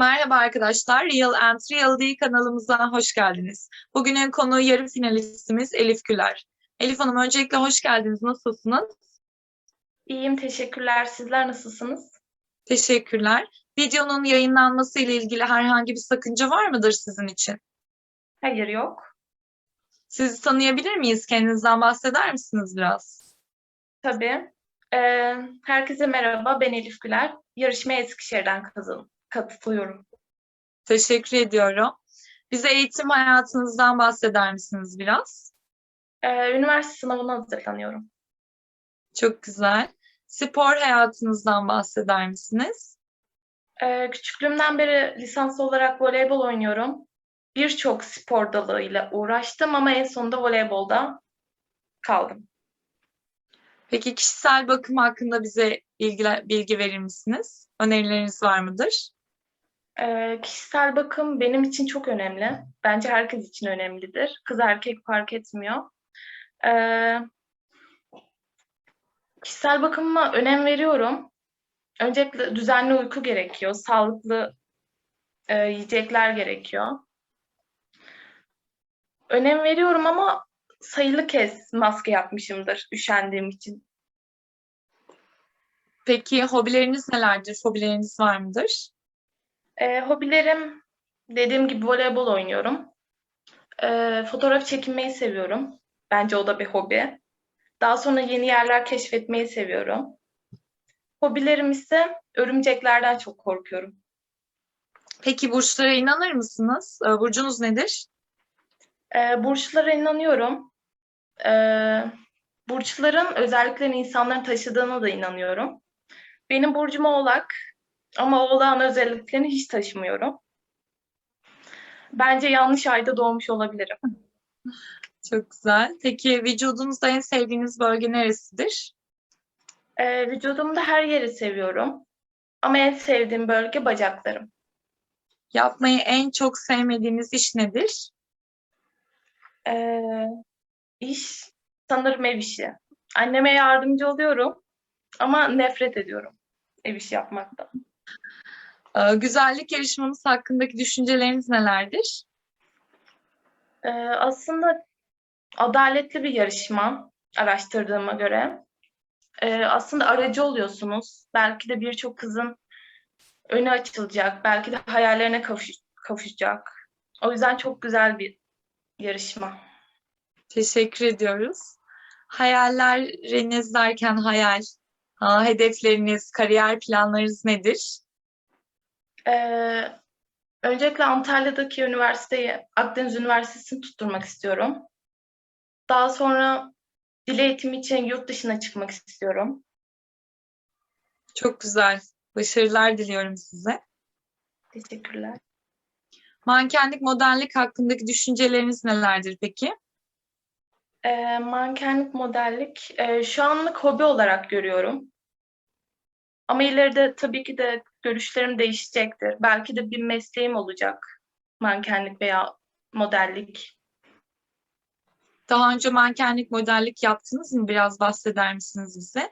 Merhaba arkadaşlar, Real and Real D kanalımıza hoş geldiniz. Bugünün konu yarı finalistimiz Elif Güler. Elif Hanım öncelikle hoş geldiniz. Nasılsınız? İyiyim, teşekkürler. Sizler nasılsınız? Teşekkürler. Videonun yayınlanması ile ilgili herhangi bir sakınca var mıdır sizin için? Hayır, yok. Sizi tanıyabilir miyiz? Kendinizden bahseder misiniz biraz? Tabii. Ee, herkese merhaba, ben Elif Güler. Yarışmaya Eskişehir'den kazan katılıyorum. Teşekkür ediyorum. Bize eğitim hayatınızdan bahseder misiniz biraz? Ee, üniversite sınavına hazırlanıyorum. Çok güzel. Spor hayatınızdan bahseder misiniz? Ee, küçüklüğümden beri lisanslı olarak voleybol oynuyorum. Birçok spor dalıyla uğraştım ama en sonunda voleybolda kaldım. Peki kişisel bakım hakkında bize bilgi, bilgi verir misiniz? Önerileriniz var mıdır? Ee, kişisel bakım benim için çok önemli. Bence herkes için önemlidir. Kız erkek fark etmiyor. Ee, kişisel bakıma önem veriyorum. Öncelikle düzenli uyku gerekiyor. Sağlıklı e, yiyecekler gerekiyor. Önem veriyorum ama sayılı kez maske yapmışımdır üşendiğim için. Peki hobileriniz nelerdir? Fobileriniz var mıdır? Ee, hobilerim dediğim gibi voleybol oynuyorum. Ee, fotoğraf çekinmeyi seviyorum. Bence o da bir hobi. Daha sonra yeni yerler keşfetmeyi seviyorum. Hobilerim ise örümceklerden çok korkuyorum. Peki burçlara inanır mısınız? Ee, Burcunuz nedir? Ee, burçlara inanıyorum. Ee, burçların özelliklerini insanların taşıdığına da inanıyorum. Benim burcum Oğlak ama Oğlak'ın özelliklerini hiç taşımıyorum. Bence yanlış ayda doğmuş olabilirim. Çok güzel. Peki vücudunuzda en sevdiğiniz bölge neresidir? Ee, vücudumda her yeri seviyorum. Ama en sevdiğim bölge bacaklarım. Yapmayı en çok sevmediğiniz iş nedir? Ee, iş sanırım ev işi. Anneme yardımcı oluyorum ama nefret ediyorum ev işi yapmaktan. Ee, Güzellik yarışmamız hakkındaki düşünceleriniz nelerdir? Ee, aslında adaletli bir yarışma araştırdığıma göre. Ee, aslında aracı oluyorsunuz. Belki de birçok kızın önü açılacak. Belki de hayallerine kavuş- kavuşacak. O yüzden çok güzel bir yarışma. Teşekkür ediyoruz. Hayalleriniz derken hayal, ha, hedefleriniz, kariyer planlarınız nedir? Ee, öncelikle Antalya'daki üniversiteyi, Akdeniz Üniversitesi'ni tutturmak istiyorum. Daha sonra dil eğitimi için yurt dışına çıkmak istiyorum. Çok güzel. Başarılar diliyorum size. Teşekkürler. Mankenlik, modellik hakkındaki düşünceleriniz nelerdir peki? Ee, mankenlik, modellik e, şu anlık hobi olarak görüyorum. Ama ileride tabii ki de görüşlerim değişecektir. Belki de bir mesleğim olacak. Mankenlik veya modellik. Daha önce mankenlik, modellik yaptınız mı? Biraz bahseder misiniz bize?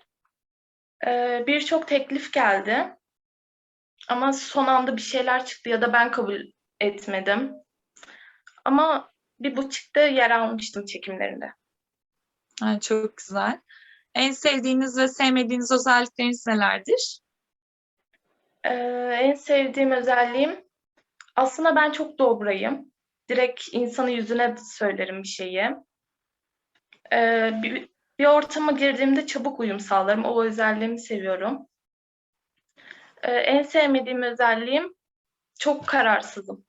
Ee, Birçok teklif geldi. Ama son anda bir şeyler çıktı ya da ben kabul etmedim. Ama bir buçukta yer almıştım çekimlerinde. Ha, çok güzel. En sevdiğiniz ve sevmediğiniz özellikleriniz nelerdir? Ee, en sevdiğim özelliğim aslında ben çok dobrayım. Direkt insanın yüzüne söylerim bir şeyi. Ee, bir, bir ortama girdiğimde çabuk uyum sağlarım. O özelliğimi seviyorum. Ee, en sevmediğim özelliğim çok kararsızım.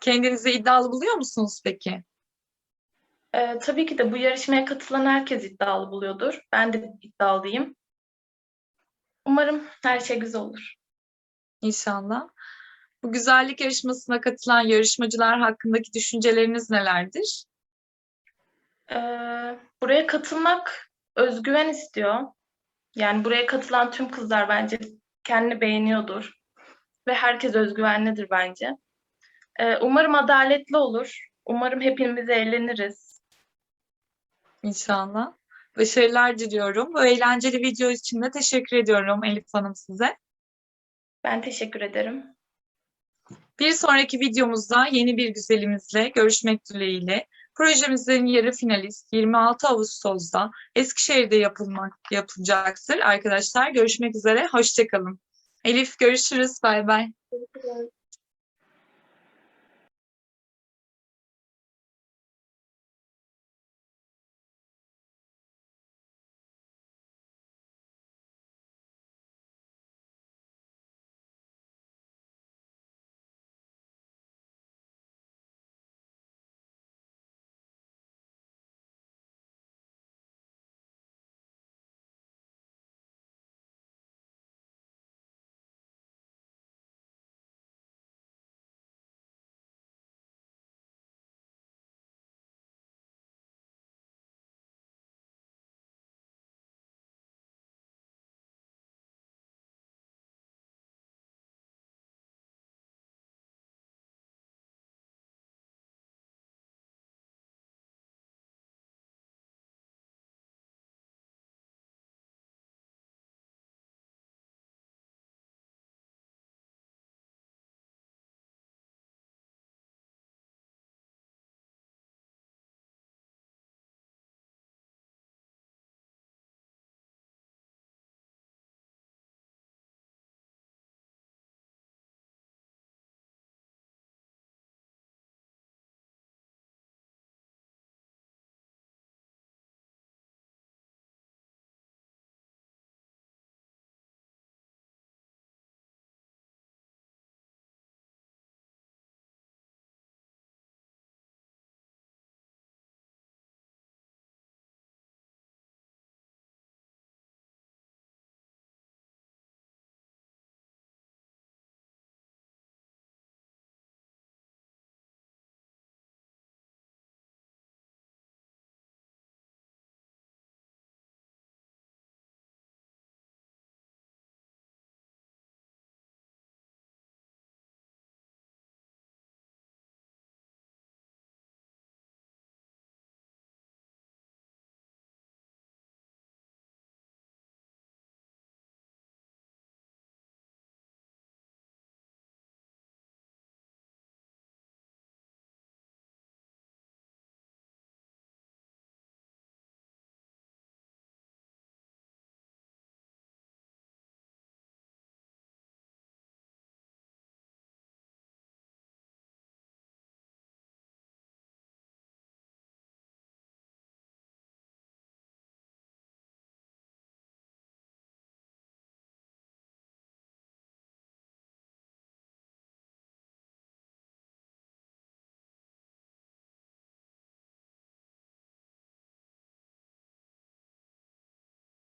Kendinizi iddialı buluyor musunuz peki? Ee, tabii ki de bu yarışmaya katılan herkes iddialı buluyordur. Ben de iddialıyım. Umarım her şey güzel olur. İnşallah. Bu güzellik yarışmasına katılan yarışmacılar hakkındaki düşünceleriniz nelerdir? Ee, buraya katılmak özgüven istiyor. Yani buraya katılan tüm kızlar bence kendini beğeniyordur. Ve herkes özgüvenlidir bence. Ee, umarım adaletli olur. Umarım hepimiz eğleniriz. İnşallah. Başarılar diliyorum. Bu eğlenceli video için de teşekkür ediyorum Elif Hanım size. Ben teşekkür ederim. Bir sonraki videomuzda yeni bir güzelimizle görüşmek dileğiyle. Projemizin yarı finalist 26 Ağustos'ta Eskişehir'de yapılmak yapılacaktır. Arkadaşlar görüşmek üzere. Hoşçakalın. Elif görüşürüz. Bay bay.